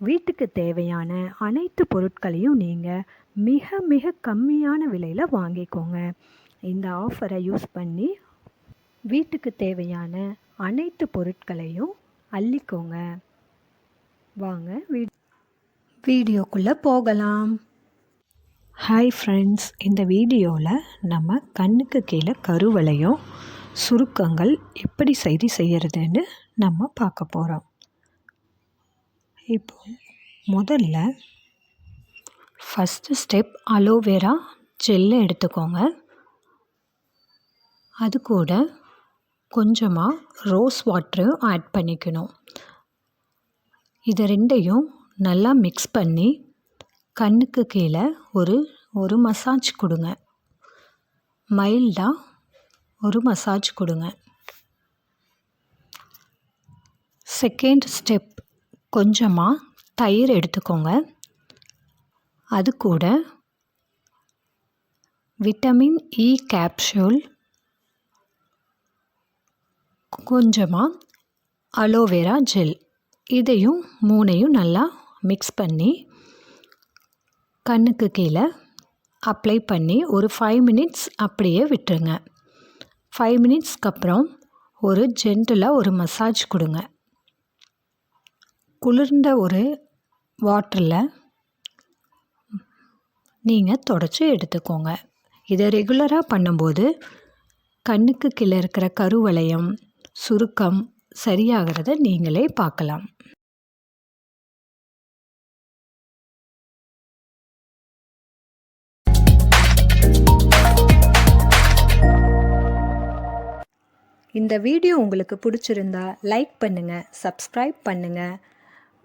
வீட்டுக்கு தேவையான அனைத்து பொருட்களையும் நீங்கள் மிக மிக கம்மியான விலையில் வாங்கிக்கோங்க. இந்த ஆஃபரை யூஸ் பண்ணி வீட்டுக்கு தேவையான அனைத்து பொருட்களையும் அள்ளிக்கோங்க. வாங்க வீ வீடியோக்குள்ளே போகலாம். ஹாய் ஃப்ரெண்ட்ஸ் இந்த வீடியோவில் நம்ம கண்ணுக்கு கீழே கருவளையும் சுருக்கங்கள் எப்படி சரி செய்கிறதுன்னு நம்ம பார்க்க போகிறோம் இப்போ முதல்ல ஃபஸ்ட்டு ஸ்டெப் அலோவேரா ஜெல்லை எடுத்துக்கோங்க. அது கூட கொஞ்சமாக ரோஸ் வாட்டரும் ஆட் பண்ணிக்கணும். இது ரெண்டையும் நல்லா மிக்ஸ் பண்ணி கண்ணுக்கு கீழே ஒரு ஒரு மசாஜ் கொடுங்க. மைல்டாக ஒரு மசாஜ் கொடுங்க. செகண்ட் ஸ்டெப் கொஞ்சமாக தயிர் எடுத்துக்கோங்க. அது கூட விட்டமின் இ கேப்சூல் கொஞ்சமாக அலோவேரா ஜெல் இதையும் மூணையும் நல்லா மிக்ஸ் பண்ணி கண்ணுக்கு கீழே அப்ளை பண்ணி ஒரு ஃபைவ் மினிட்ஸ் அப்படியே விட்டுருங்க. ஃபைவ் மினிட்ஸ்க்கு அப்புறம் ஒரு ஜென்டலாக ஒரு மசாஜ் கொடுங்க. குளிர்ந்த ஒரு வாட்டரில் நீங்கள் தொடச்சி எடுத்துக்கோங்க. இதை ரெகுலராக பண்ணும்போது கண்ணுக்கு கீழே இருக்கிற கருவளையம் சுருக்கம் சரியாகிறத நீங்களே பார்க்கலாம் இந்த வீடியோ உங்களுக்கு பிடிச்சிருந்தா லைக் பண்ணுங்கள் சப்ஸ்கிரைப் பண்ணுங்கள்